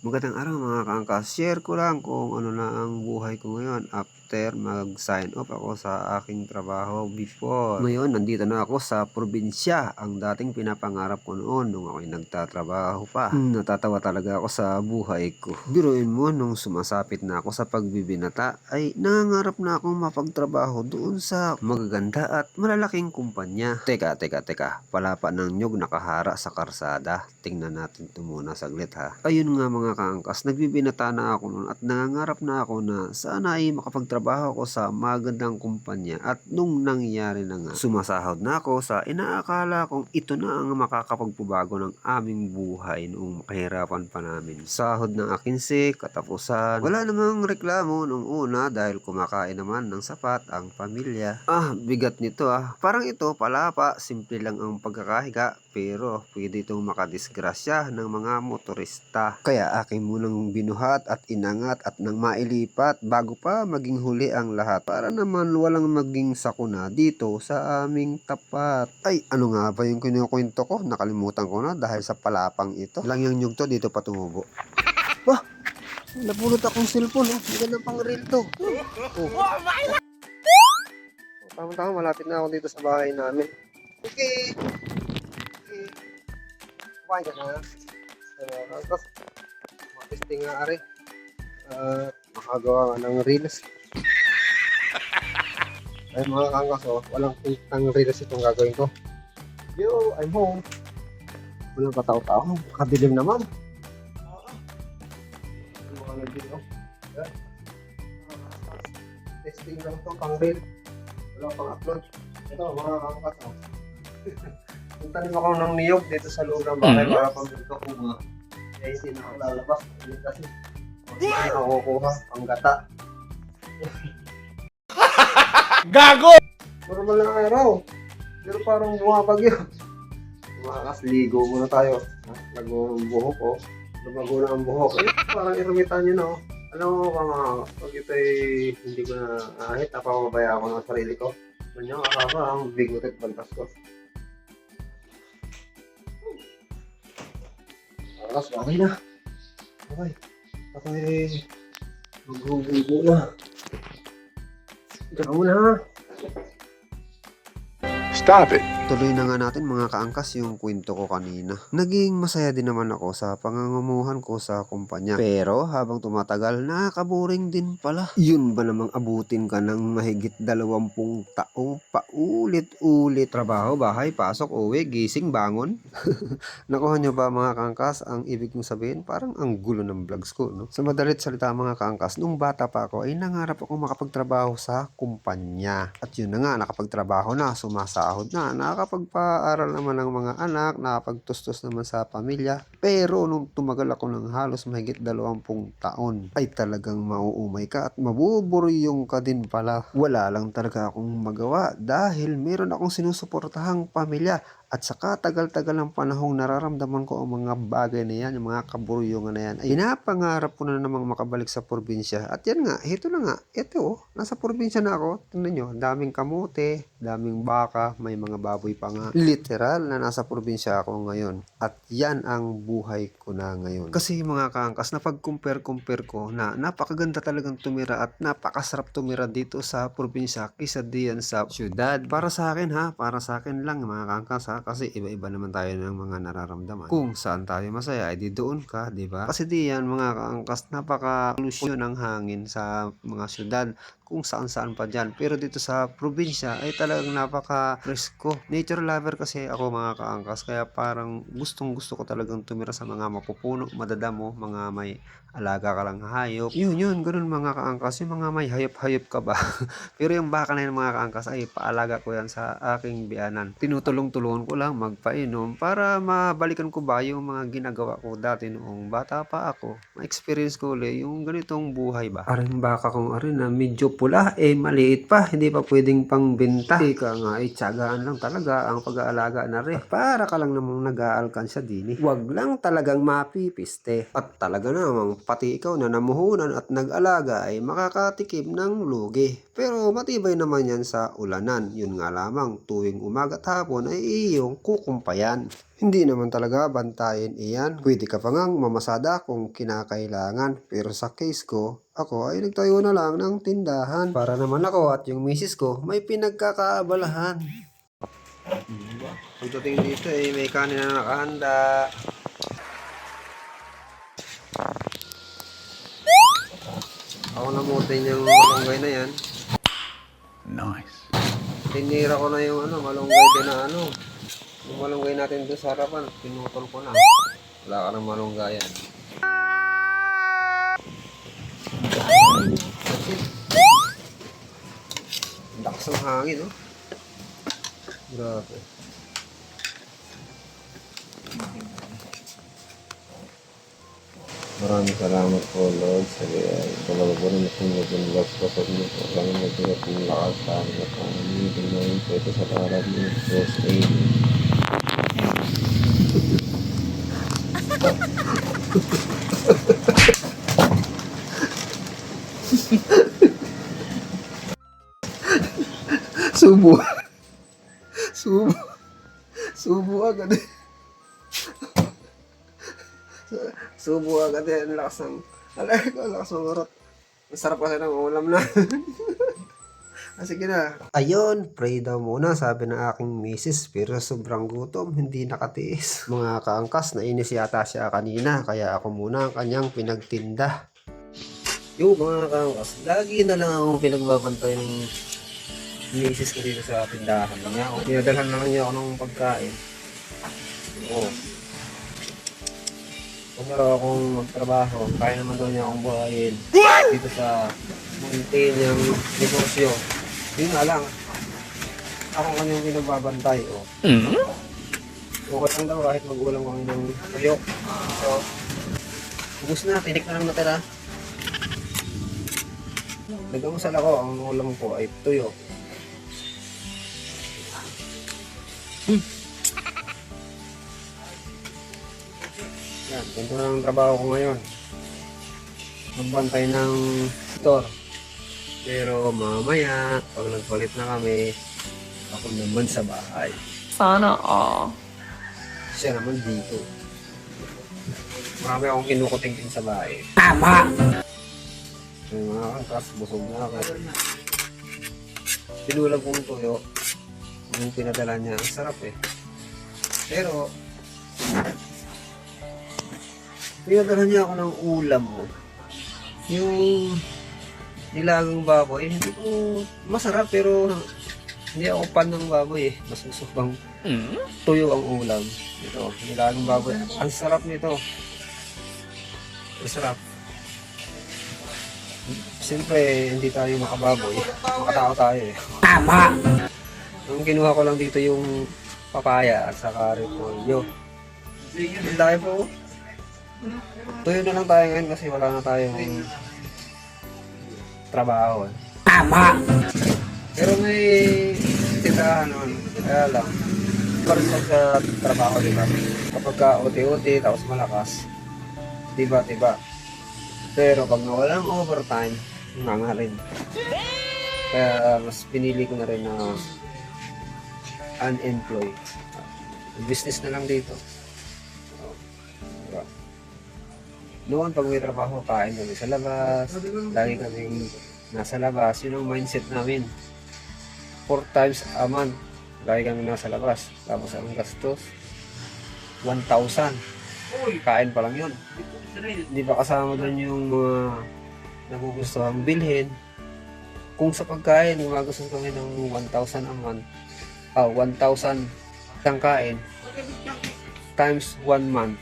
Magandang araw mga kaangkas. Share ko lang kung ano na ang buhay ko ngayon after mag-sign off ako sa aking trabaho before. Ngayon, nandito na ako sa probinsya. Ang dating pinapangarap ko noon nung ako'y nagtatrabaho pa. Hmm, natatawa talaga ako sa buhay ko. Biruin mo, nung sumasapit na ako sa pagbibinata, ay nangangarap na akong mapagtrabaho doon sa magaganda at malalaking kumpanya. Teka, teka, teka. Palapa ng nyog nakahara sa karsada. Tingnan natin ito muna saglit ha. Ayun nga mga kaangkas, nagbibinata na ako noon at nangangarap na ako na sana ay makapagtrabaho ako sa magandang kumpanya at nung nangyari na nga, sumasahod na ako sa inaakala kong ito na ang makakapagpabago ng aming buhay noong makahirapan pa namin. Sahod ng akinse, katapusan. Wala namang reklamo nung una dahil kumakain naman ng sapat ang pamilya. Ah, bigat nito ah. Parang ito, palapa, simple lang ang pagkakahiga pero pwede itong makadisgrasya ng mga motorista. Kaya aking munang binuhat at inangat at nang mailipat bago pa maging huli ang lahat para naman walang maging sakuna dito sa aming tapat. Ay, ano nga ba yung kinukwento ko? Nakalimutan ko na dahil sa palapang ito. Lang yung nyug to dito pa tumubo. Wah! Napulot akong cellphone, oh. Na pang reel to. Oh. Tama-tama, malapit na ako dito sa bahay namin. Okay. Okay. Kumain ka na. Tapos, testing nga ari. Uh, makagawa ng reels. Ay mga kangas oh, walang pintang reels itong gagawin ko. Yo, I'm home. Walang katao-tao. Kadilim naman. Ano mga nag-video? Yan. Testing lang to pang reel. Wala pang upload. Ito mga kangas oh. Puntanin ako ng niyog dito sa loob ng bahay para pagdito ko mga eh, hindi na ako lalabas. Kasi hindi ako kukuha ang gata. Gago! Normal na araw. Pero parang bumabagyo. Tumakas, ligo muna tayo. Lago ang buhok ko. Lumago na ang buhok. Eh, parang irumitan nyo na. oh. Alam mo mga, pag ito'y hindi ko na ahit, napapabaya ako ng sarili ko. Ganyan, akaba ang bigotet bantas ko. Akas, okay na. Okay. Okay. Maghuhugo na. Diyan muna ha. Stop it. Tuloy na nga natin mga kaangkas yung kwento ko kanina. Naging masaya din naman ako sa pangangumuhan ko sa kumpanya. Pero habang tumatagal, nakakaboring din pala. Yun ba namang abutin ka ng mahigit dalawampung taong paulit-ulit? Trabaho, bahay, pasok, uwi, gising, bangon? Nakuha nyo ba mga kaangkas ang ibig kong sabihin? Parang ang gulo ng vlogs ko, no? Sa madalit salita mga kaangkas, nung bata pa ako ay nangarap ako makapagtrabaho sa kumpanya. At yun na nga, nakapagtrabaho na, sumasahod na, nakakapagpaaral naman ng mga anak, nakapagtustos naman sa pamilya. Pero nung tumagal ako ng halos mahigit dalawampung taon, ay talagang mauumay ka at mabuburyong ka din pala. Wala lang talaga akong magawa dahil meron akong sinusuportahang pamilya at sa katagal-tagal ng panahong nararamdaman ko ang mga bagay na yan, yung mga kaburyongan na yan, ay pinapangarap ko na namang makabalik sa probinsya. At yan nga, ito na nga, ito oh, nasa probinsya na ako. Tingnan nyo, daming kamote, daming baka, may mga baboy pa nga. Literal na nasa probinsya ako ngayon. At yan ang buhay ko na ngayon. Kasi mga kaangkas, na pag-compare-compare ko na napakaganda talagang tumira at napakasarap tumira dito sa probinsya kaysa diyan sa syudad. Para sa akin ha, para sa akin lang mga kaangkas ha, kasi iba-iba naman tayo ng mga nararamdaman. Kung saan tayo masaya, ay di doon ka, di ba? Kasi diyan mga kaangkas, napaka-pollution ng hangin sa mga syudad kung saan saan pa dyan. Pero dito sa probinsya ay talagang napaka-presko. Nature lover kasi ako mga kaangkas kaya parang gustong gusto ko talagang tumira sa mga mapupuno, madadamo, mga may alaga ka lang hayop. Yun yun, ganun mga kaangkas. Yung mga may hayop-hayop ka ba? Pero yung baka na yun mga kaangkas ay paalaga ko yan sa aking biyanan. Tinutulong-tulungan ko lang magpainom para mabalikan ko ba yung mga ginagawa ko dati noong bata pa ako. Ma-experience ko ulit yung ganitong buhay ba. Aring baka kong arin na medyo pula, eh maliit pa, hindi pa pwedeng pangbenta. Ika nga, eh tiyagaan lang talaga ang pag-aalaga na rin. Para ka lang namang nag-aalkansya din eh. Huwag lang talagang mapipiste. At talaga namang pati ikaw na namuhunan at nag-alaga ay makakatikim ng lugi. Pero matibay naman yan sa ulanan. Yun nga lamang, tuwing umaga at hapon ay iyong kukumpayan. Hindi naman talaga bantayin iyan. Pwede ka pa ngang mamasada kung kinakailangan. Pero sa case ko, ako ay nagtayo na lang ng tindahan. Para naman ako at yung misis ko may pinagkakaabalahan. Pagdating dito eh, may kanin na nakahanda. Ako namutin yung malunggay na yan. Nice. Tinira ko na yung ano, malunggay din na ano. Malunggay natin doon sa harapan, pinutol ko na. Wala ka ng malunggayan. Ang Lakas ng hangin, oh. Grabe. Maraming salamat po Lord sa pagbabago ng kung naging lost ko sa inyo po. Kami naging ng lakas sa amin at kami ngayon po ito sa harap ni Jesus. Amen. Subo. Subo. Subo agad eh. Subo agad eh. Ang lakas ng... Alay ko, ang lakas ng urot. Ang sarap kasi ng ulam na. ah, sige na. Ayun, pray daw muna sabi ng aking misis pero sobrang gutom, hindi nakatiis. Mga kaangkas, nainis yata siya kanina kaya ako muna ang kanyang pinagtinda. Yung mga kaangkas, lagi na lang akong pinagbabantay ng misis ko dito sa tindahan niya. O, Pinadalhan na lang niya ako ng pagkain. Oo. Kung meron akong magtrabaho, kaya naman daw niya akong buhayin dito sa munti niyang negosyo. Yun nga lang. Ako kanyang pinagbabantay. O. Okay lang daw kahit mag-ulam kami ng tuyo. So, ubus na, tinik na lang natira. Nag-amusal ako, ang ulam ko ay tuyo. Yan, ganito na ang trabaho ko ngayon. Magbantay ng store. Pero mamaya, pag nagpalit na kami, ako naman sa bahay. Sana all. Siya naman dito. Marami akong kinukuting sa bahay. Tama! May mga kangkas, busog na ako. Pinulang kong tuyo. Yung pinadala niya, ang sarap eh. Pero, pinadala niya ako ng ulam mo. Yung nilagang baboy, hindi ko masarap pero hindi ako pan ng baboy eh. Mas gusto bang tuyo ang ulam. Ito, nilagang baboy. Ang sarap nito. Ang sarap. Siyempre, hindi tayo makababoy. Makatao tayo eh. Tama! Ang kinuha ko lang dito yung papaya at saka repolyo. Ang dami po. Tuyo na lang tayo ngayon kasi wala na tayong trabaho. Tama! Pero may titahan naman. Kaya lang. Para sa trabaho, di ba? Kapag ka uti-uti, tapos malakas, diba, diba? Pero pag nawalang overtime, nga nga rin. Kaya mas pinili ko na rin na unemployed. Business na lang dito. Noon pag may trabaho, kain kami sa labas, lagi kaming nasa labas, yun ang mindset namin. Four times a month, lagi kami nasa labas. Tapos ang gastos, 1,000. Kain pa lang yun. Hindi pa kasama doon yung mga nagugustuhan bilhin. Kung sa pagkain, gumagastos kami ng 1,000 a month, ah, 1,000 isang kain, times 1 month,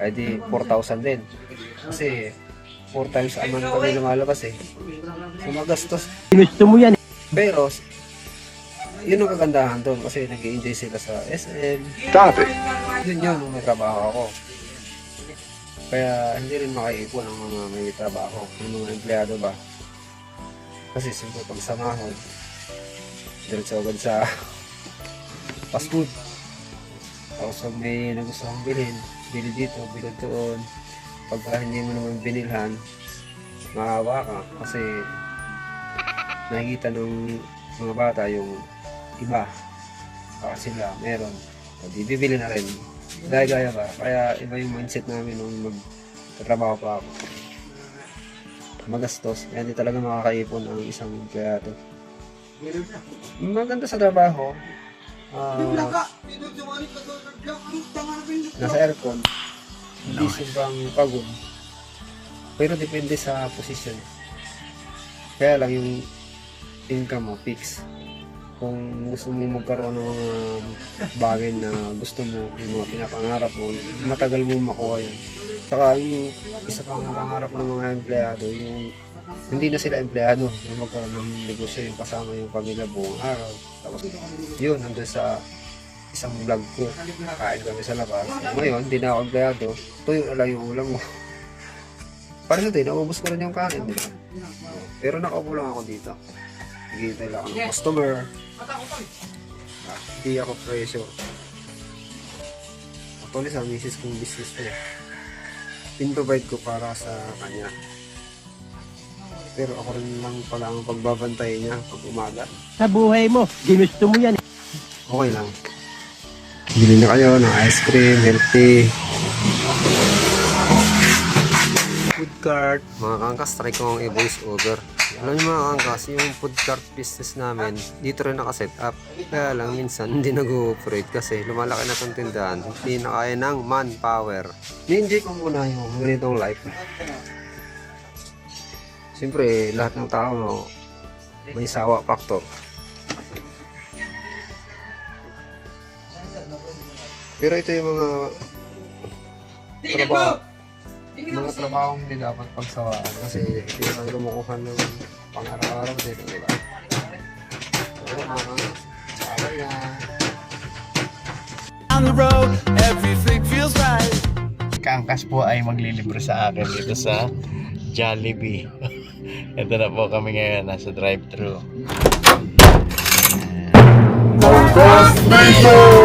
ay di 4,000 din. Kasi 4 times a month kami lumalabas eh. So magastos. Gusto mo yan. Pero, yun ang kagandahan doon kasi nag enjoy sila sa SM. Stop it. Yun yun, may trabaho ako. Kaya hindi rin makaipon ang mga may trabaho, yung mga empleyado ba. Kasi siyempre pag samahon, diretso agad sa fast food. Tapos pag may nagustuhan bilhin, bili dito, bili doon. Pagka hindi mo naman binilhan, maawa ka kasi nakikita ng mga bata yung iba. Baka sila, meron. O di bibili na rin. Dahil gaya ka. Kaya iba yung mindset namin nung magtatrabaho pa ako. Magastos. Kaya hindi talaga makakaipon ang isang empleyado. Maganda sa trabaho. Ah, nasa aircon. Hindi sobrang pagod. Pero depende sa position. Kaya lang yung income mo, fix. Kung gusto mo magkaroon ng mga bagay na gusto mo, yung mga pinapangarap mo, matagal mo makuha yun. Saka yung isa pang pangarap ng mga empleyado, yung hindi na sila empleyado, yung magkaroon ng negosyo, yung kasama yung pamilya buong araw. Tapos yun, nandun sa isang vlog ko, kain kami sa labas. Ngayon, hindi na ako empleyado, tuyo na lang yung ulam mo. Para sa din, naubos ko rin yung kanin, di ba? Pero nakaupo lang ako dito. Hihintay lang ako ng customer. Ah, Hindi ako pressure. Actually, sa misis kong business to. Pin-provide ko para sa kanya. Pero ako rin lang pala ang pagbabantay niya pag umaga. Sa buhay mo, ginusto mo yan. Okay lang. Bili na kayo ng ice cream, healthy. Food cart. Mga kangkas, try ko ang i-voice over. Alam niyo mga kangkas, yung food cart business namin, dito rin nakaset up. Kaya lang minsan hindi nag-ooperate kasi lumalaki na itong tindahan. Hindi na kaya ng manpower. Ni-enjoy ko muna yung ganitong life. Siyempre, lahat ng tao may sawa factor. Pero ito yung mga trabaho, mga trabaho hindi dapat pagsawaan kasi ito yung ang lumukuhan ng pang-araw-araw din, di ba? So, mga sabay na. on the road, everything feels right. Kangkas po ay maglilibro sa akin dito sa Jollibee. Ito na po kami ngayon, nasa drive-thru. Cross Nation!